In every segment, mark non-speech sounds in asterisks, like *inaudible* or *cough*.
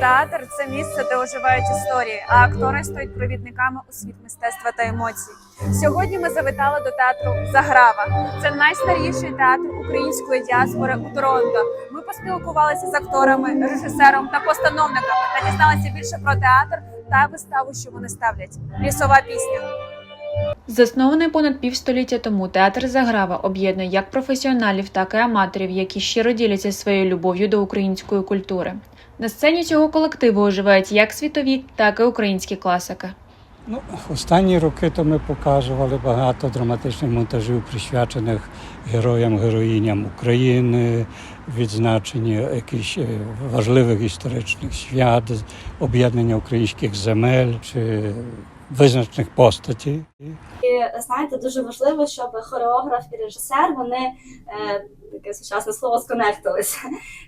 Театр це місце, де оживають історії, а актори стають провідниками у світ мистецтва та емоцій. Сьогодні ми завітали до театру Заграва. Це найстаріший театр української діаспори у Торонто. Ми поспілкувалися з акторами, режисером та постановниками та дізналися більше про театр та виставу, що вони ставлять. Лісова пісня. Заснований понад півстоліття тому театр Заграва об'єднує як професіоналів, так і аматорів, які щиро діляться своєю любов'ю до української культури. На сцені цього колективу оживають як світові, так і українські класики. Ну, останні роки то ми показували багато драматичних монтажів, присвячених героям, героїням України, відзначення якихось е, важливих історичних свят, об'єднання українських земель чи визначених постатей. Знаєте, дуже важливо, щоб хореограф і режисер вони е, таке сучасне слово сконектилися.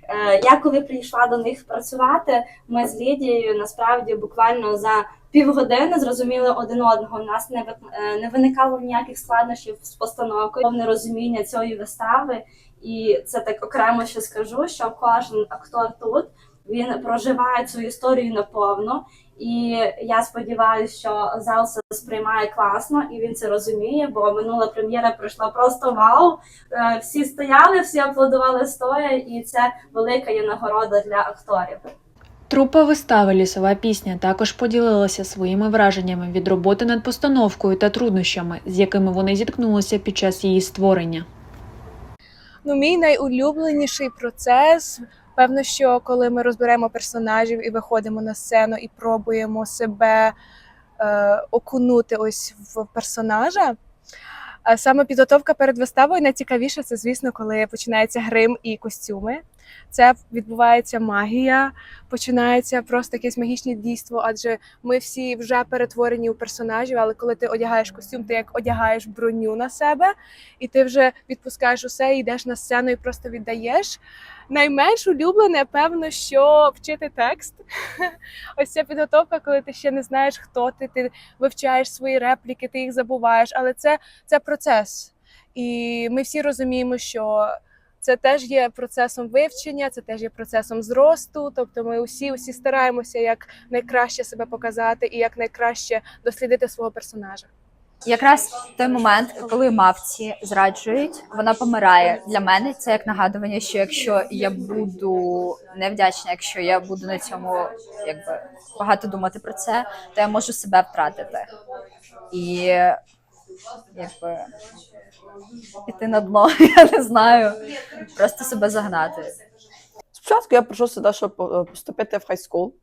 Е, я коли прийшла до них працювати, ми з Лідією насправді буквально за півгодини зрозуміли один одного. У нас не е, не виникало ніяких складнощів з постановкою, повне розуміння цієї вистави. І це так окремо ще скажу, що кожен актор тут він проживає цю історію наповно. І я сподіваюся, що зал це сприймає класно і він це розуміє, бо минула прем'єра пройшла просто вау. Е, Всі стояли, всі аплодували стоя, і це велика є нагорода для акторів. Трупа вистави Лісова пісня також поділилася своїми враженнями від роботи над постановкою та труднощами, з якими вони зіткнулися під час її створення. Ну, мій найулюбленіший процес. Певно, що коли ми розберемо персонажів і виходимо на сцену і пробуємо себе е, окунути ось в персонажа. А саме підготовка перед виставою найцікавіше це, звісно, коли починається грим і костюми. Це відбувається магія, починається просто якесь магічне дійство, адже ми всі вже перетворені у персонажів, але коли ти одягаєш костюм, ти як одягаєш броню на себе, і ти вже відпускаєш усе, йдеш на сцену і просто віддаєш. Найменш улюблене, певно, що вчити текст. *laughs* Ось ця підготовка, коли ти ще не знаєш, хто ти, ти вивчаєш свої репліки, ти їх забуваєш. Але це, це процес. І ми всі розуміємо, що це теж є процесом вивчення, це теж є процесом зросту. Тобто ми усі, усі стараємося як найкраще себе показати і як найкраще дослідити свого персонажа. Якраз той момент, коли мавці зраджують, вона помирає. Для мене це як нагадування, що якщо я буду невдячна, якщо я буду на цьому якби багато думати про це, то я можу себе втратити і якби піти на дно, *laughs* я не знаю, просто себе загнати. Спочатку я прийшов сюди, щоб е, поступити в хайскул,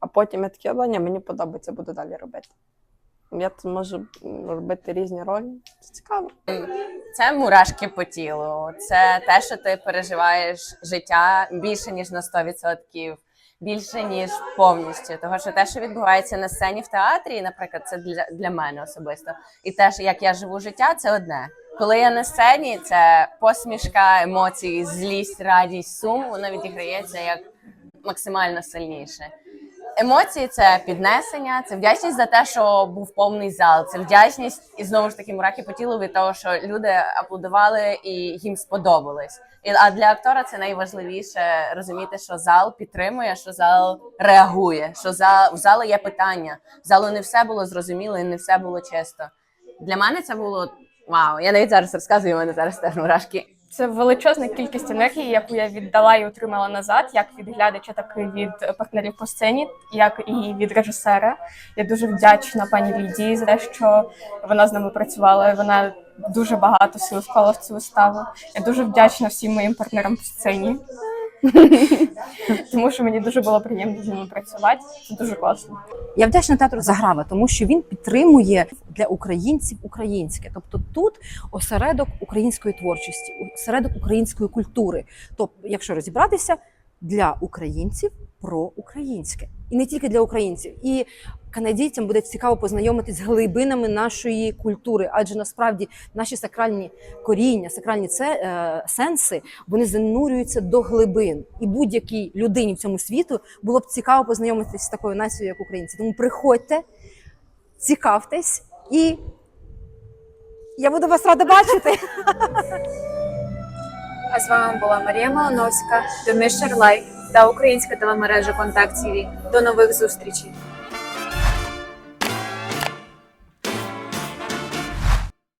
а потім я таке, «Ла, ні, мені подобається, буду далі робити. Я тут можу робити різні ролі. Це цікаво. Це мурашки по тілу. Це те, що ти переживаєш життя більше ніж на 100%, більше ніж повністю. Того що те, що відбувається на сцені в театрі, наприклад, це для, для мене особисто. І те, як я живу життя, це одне. Коли я на сцені, це посмішка, емоції, злість, радість, сум, воно відіграється як максимально сильніше. Емоції це піднесення, це вдячність за те, що був повний зал. Це вдячність і знову ж таки мурахи по тілу від того, що люди аплодували і їм сподобалось. І а для актора це найважливіше розуміти, що зал підтримує, що зал реагує, що зал в залу є питання. В залу не все було зрозуміло і не все було чисто. Для мене це було вау. Я навіть зараз розказую, у мене зараз теж мурашки. Це величезна кількість енергії, яку я віддала і отримала назад, як від глядача, так і від партнерів по сцені, як і від режисера. Я дуже вдячна пані Лідії за те, що вона з нами працювала. Вона дуже багато сил вклала в цю виставу. Я дуже вдячна всім моїм партнерам по сцені. *laughs* Тому що мені дуже було приємно з ними працювати. Це дуже класно. Я вдячна театру Заграва, тому що він підтримує для українців українське. Тобто тут осередок української творчості, осередок української культури. Тобто, якщо розібратися, для українців про українське. І не тільки для українців. І канадійцям буде цікаво познайомитись з глибинами нашої культури, адже насправді наші сакральні коріння, сакральні це, е, сенси, вони занурюються до глибин. І будь-якій людині в цьому світу було б цікаво познайомитись з такою нацією, як українці. Тому приходьте, цікавтесь, і я буду вас рада бачити. А з вами була Марія The Mission Life. та українська телемережа Контакт ТІВІ. До нових зустрічей!